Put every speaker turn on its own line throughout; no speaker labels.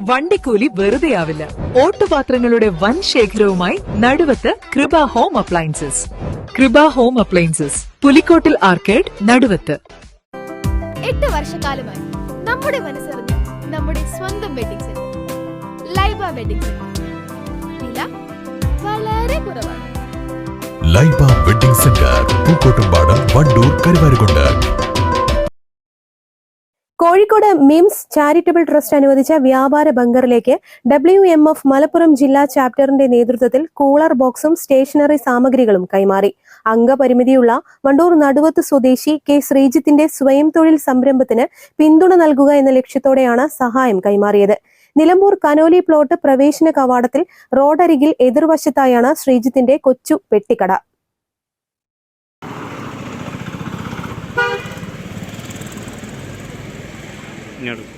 വണ്ടിക്കൂലി വെറുതെയാവില്ല. ഓട്ടുപാത്രങ്ങളുടെ വൻ ശേഖരവുമായി Naduvath Krupa home appliances. Krupa home appliances Pulikkottil arcade Naduvath.
എട്ട് വർഷക്കാലമായി നമ്മുടെ മനസ്സറിഞ്ഞ് നമ്മുടെ സ്വന്തം wedding centre Laiba wedding centre വില വളരെ കുറവാണ്.
Laiba wedding centre Pookkottumpadam Wandoor Karuvarakundu.
Kozhikode MIMS charitable trust അനുവദിച്ച വ്യാപാര ബങ്കറിലേക്ക് ഡബ്ല്യു എം എഫ് മലപ്പുറം ജില്ലാ ചാപ്റ്ററിന്റെ നേതൃത്വത്തിൽ കൂളർ ബോക്സും സ്റ്റേഷനറി സാമഗ്രികളും കൈമാറി. അംഗപരിമിതിയുള്ള വണ്ടൂർ നടുവത്ത് സ്വദേശി കെ ശ്രീജിത്തിന്റെ സ്വയം തൊഴിൽ സംരംഭത്തിന് പിന്തുണ നൽകുക എന്ന ലക്ഷ്യത്തോടെയാണ് സഹായം കൈമാറിയത്. നിലമ്പൂർ കനോലി പ്ലോട്ട് പ്രവേശന കവാടത്തിൽ റോഡരികിൽ എതിർവശത്തായാണ് ശ്രീജിത്തിന്റെ കൊച്ചു പെട്ടിക്കട.
Nerede?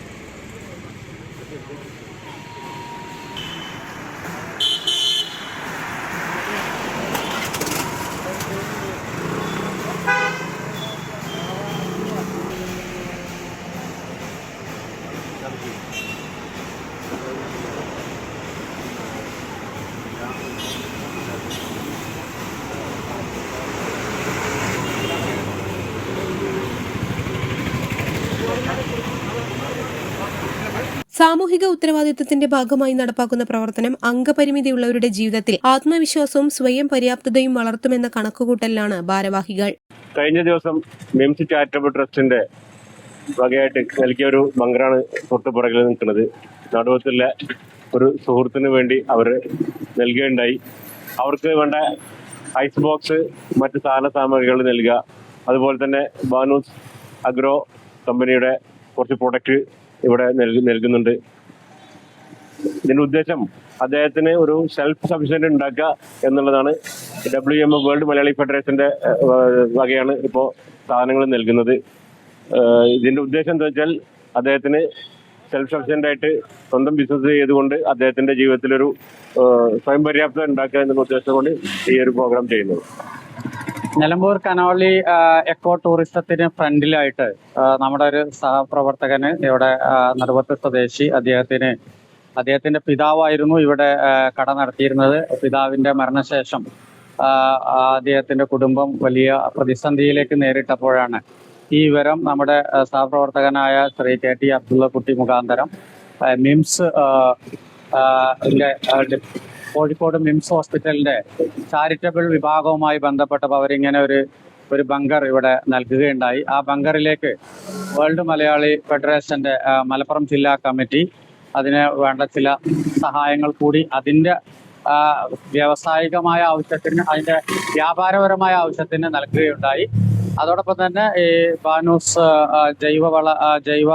സാമൂഹിക ഉത്തരവാദിത്തത്തിന്റെ ഭാഗമായി നടപ്പാക്കുന്ന പ്രവർത്തനം അംഗപരിമിതിയുള്ളവരുടെ ജീവിതത്തിൽ ആത്മവിശ്വാസവും സ്വയം പര്യാപ്തതയും വളർത്തുമെന്ന കണക്കുകൂട്ടലിലാണ് ഭാരവാഹികൾ.
കഴിഞ്ഞ ദിവസം മിംസ് ചാരിറ്റബിൾ ട്രസ്റ്റിന്റെ വകയായിട്ട് നൽകിയ ഒരു ബങ്കറാണ് തൊട്ട് പുറകിൽ നിൽക്കുന്നത്. നടുവത്തുള്ള ഒരു സുഹൃത്തിന് വേണ്ടി അവർ നൽകുകയുണ്ടായി. അവർക്ക് വേണ്ട ഐസ് ബോക്സ് മറ്റ് സാധന സാമഗ്രികൾ നൽകുക. അതുപോലെ തന്നെ ബാനൂസ് അഗ്രോ കമ്പനിയുടെ കുറച്ച് പ്രൊഡക്റ്റ് ഇവിടെ നൽകി നൽകുന്നുണ്ട്. ഇതിന്റെ ഉദ്ദേശം അദ്ദേഹത്തിന് ഒരു സെൽഫ് സഫിഷ്യന്റ് ഉണ്ടാക്കുക എന്നുള്ളതാണ്. ഡബ്ല്യു എം വേൾഡ് മലയാളി ഫെഡറേഷന്റെ വകയാണ് ഇപ്പോൾ സാധനങ്ങൾ നൽകുന്നത്. ഇതിന്റെ ഉദ്ദേശം എന്താ വെച്ചാൽ അദ്ദേഹത്തിന് സെൽഫ് സഫിഷ്യന്റ് ആയിട്ട് സ്വന്തം ബിസിനസ് ചെയ്തുകൊണ്ട് അദ്ദേഹത്തിന്റെ ജീവിതത്തിലൊരു സ്വയം പര്യാപ്തത ഉണ്ടാക്കുക എന്നുള്ള ഉദ്ദേശം കൊണ്ട് ഈ ഒരു പ്രോഗ്രാം ചെയ്യുന്നത്.
നിലമ്പൂർ കനോളി എക്കോ ടൂറിസത്തിന് ഫ്രണ്ടിലായിട്ട് നമ്മുടെ ഒരു സഹപ്രവർത്തകന് ഇവിടെ ആ, നടുവത്ത് സ്വദേശി അദ്ദേഹത്തിന് അദ്ദേഹത്തിന്റെ പിതാവായിരുന്നു ഇവിടെ കട നടത്തിയിരുന്നത്. പിതാവിന്റെ മരണശേഷം അദ്ദേഹത്തിന്റെ കുടുംബം വലിയ പ്രതിസന്ധിയിലേക്ക് നേരിട്ടപ്പോഴാണ് ഈ വിവരം നമ്മുടെ സഹപ്രവർത്തകനായ ശ്രീ കെ ടി അബ്ദുള്ള കുട്ടി മുഖാന്തരം മിംസ് കോഴിക്കോട് മിംസ് ഹോസ്പിറ്റലിന്റെ ചാരിറ്റബിൾ വിഭാഗവുമായി ബന്ധപ്പെട്ടപ്പോൾ അവരിങ്ങനെ ഒരു ഒരു ബങ്കർ ഇവിടെ നൽകുകയുണ്ടായി. ആ ബങ്കറിലേക്ക് വേൾഡ് മലയാളി ഫെഡറേഷന്റെ മലപ്പുറം ജില്ലാ കമ്മിറ്റി അതിന് വേണ്ട ചില സഹായങ്ങൾ കൂടി അതിന്റെ ആ, വ്യാവസായികമായ ആവശ്യത്തിന് അതിന്റെ വ്യാപാരപരമായ ആവശ്യത്തിന് നൽകുകയുണ്ടായി. അതോടൊപ്പം തന്നെ ഈ ബാനൂസ് ജൈവ ജൈവവള ജൈവ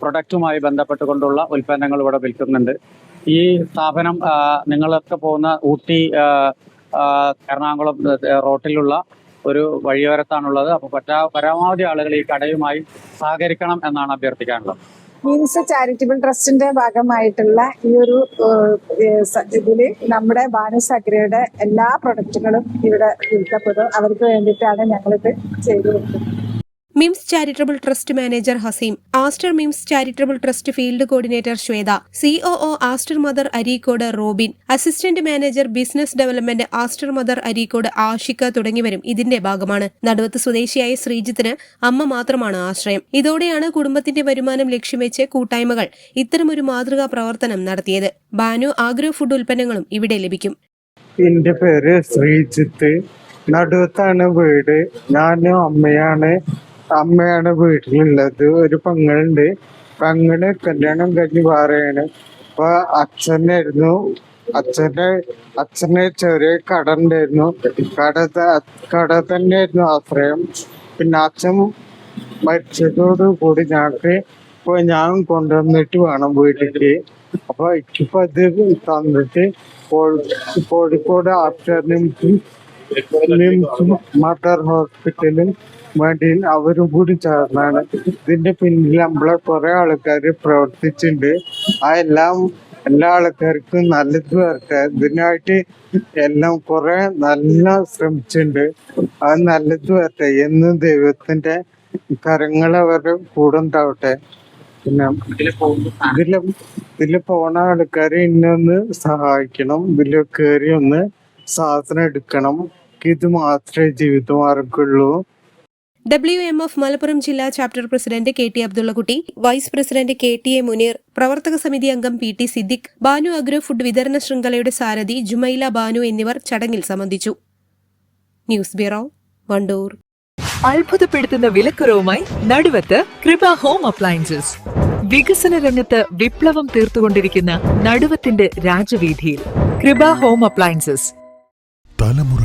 പ്രൊഡക്റ്റുമായി ബന്ധപ്പെട്ടുകൊണ്ടുള്ള ഉൽപ്പന്നങ്ങൾ ഇവിടെ വിൽക്കുന്നുണ്ട്. ഈ സ്ഥാപനം നിങ്ങളൊക്കെ പോകുന്ന ഊട്ടി എറണാകുളം റോട്ടിലുള്ള ഒരു വഴിയോരത്താണുള്ളത്. അപ്പൊ പറ്റാ പരമാവധി ആളുകൾ ഈ കടയുമായി സഹകരിക്കണം എന്നാണ് അഭ്യർത്ഥിക്കാനുള്ളത്.
മീൻസ് ചാരിറ്റബിൾ ട്രസ്റ്റിന്റെ ഭാഗമായിട്ടുള്ള ഈ ഒരു ഇതിൽ നമ്മുടെ ബാനസ് അഗ്രയുടെ എല്ലാ പ്രൊഡക്റ്റുകളും ഇവിടെ വിൽക്കപ്പെടും. അവർക്ക് വേണ്ടിയിട്ടാണ് ഞങ്ങളിത് ചെയ്തു കൊടുക്കുന്നത്
MIMS charitable trust manager Haseem Aster MIMS charitable trust field coordinator Swetha COO Aster mother Areekode Robin assistant manager business development Aster mother Areekode Ashika തുടങ്ങിയവരും ഇതിന്റെ ഭാഗമാണ്. നടുവത്ത് സ്വദേശിയായ ശ്രീജിത്തിന് അമ്മ മാത്രമാണ് ആശ്രയം. ഇതോടെയാണ് കുടുംബത്തിന്റെ വരുമാനം ലക്ഷ്യം വെച്ച് കൂട്ടായ്മകൾ ഇത്തരമൊരു മാതൃകാ പ്രവർത്തനം നടത്തിയത്. ബാനു ആഗ്രോ ഫുഡ് ഉൽപ്പന്നങ്ങളും ഇവിടെ ലഭിക്കും.
എന്റെ പേര് ശ്രീജിത്ത്. നടുവത്താണ് വീട്. ഞാനും അമ്മയാണ്. അമ്മയാണ് വീട്ടിലുള്ളത്. ഒരു പെങ്ങളുണ്ട്. പെങ്ങൾ കല്യാണം കഴിഞ്ഞ് പാറയാണ് അപ്പൊ അച്ഛനായിരുന്നു. അച്ഛന്റെ അച്ഛന് ചെറിയ കട ഉണ്ടായിരുന്നു. കട കട തന്നെയായിരുന്നു ആശ്രയം പിന്നെ അച്ഛൻ മരിച്ചതോട് കൂടി ഞങ്ങൾക്ക് ഇപ്പൊ ഞാൻ കൊണ്ടുവന്നിട്ട് വേണം വീട്ടിലേക്ക്. അപ്പൊ ഇപ്പൊ അത് തന്നിട്ട് കോഴി- കോഴിക്കോട് ആഫ്റ്റർ നിംസും മദർ ഹോസ്പിറ്റലും വേണ്ടി അവരും കൂടി ചേർന്നാണ്. ഇതിന്റെ പിന്നിൽ നമ്മളെ കുറെ ആൾക്കാർ പ്രവർത്തിച്ചിട്ടുണ്ട്. ആ എല്ലാം എല്ലാ ആൾക്കാർക്കും നല്ലത് വരട്ടെ. ഇതിനായിട്ട് എല്ലാം കുറെ നല്ല ശ്രമിച്ചിട്ടുണ്ട്. അത് നല്ലത് വരട്ടെ എന്ന് ദൈവത്തിന്റെ കരങ്ങൾ അവരുടെ കൂടെ ഉണ്ടാവട്ടെ. പിന്നെ ഇതിൽ ഇതിൽ പോണ ആൾക്കാരെ ഇന്നൊന്ന് സഹായിക്കണം. ഇതിൽ കയറി ഒന്ന് സാധനം എടുക്കണം. ഇത് മാത്രമേ ജീവിതമാർഗുള്ളൂ
ഡബ്ല്യു എം എഫ് മലപ്പുറം ജില്ലാ chapter president K T Abdullakutty vice president K T A Muneer പ്രവർത്തക സമിതി അംഗം P T Siddique Banu agro food വിതരണ ശൃംഖലയുടെ സാരഥി ജുമൈല ബാനു എന്നിവർ ചടങ്ങിൽ സംബന്ധിച്ചു. News bureau Wandoor.
അത്ഭുതപ്പെടുത്തുന്ന വിലക്കുറവുമായി നടുവത്ത് കൃപ ഹോം അപ്ലയൻസസ്. വികസന രംഗത്ത് വിപ്ലവം തീർത്തുകൊണ്ടിരിക്കുന്ന നടുവത്തിന്റെ രാജവീതിയിൽ കൃപ ഹോം അപ്ലയൻസസ്.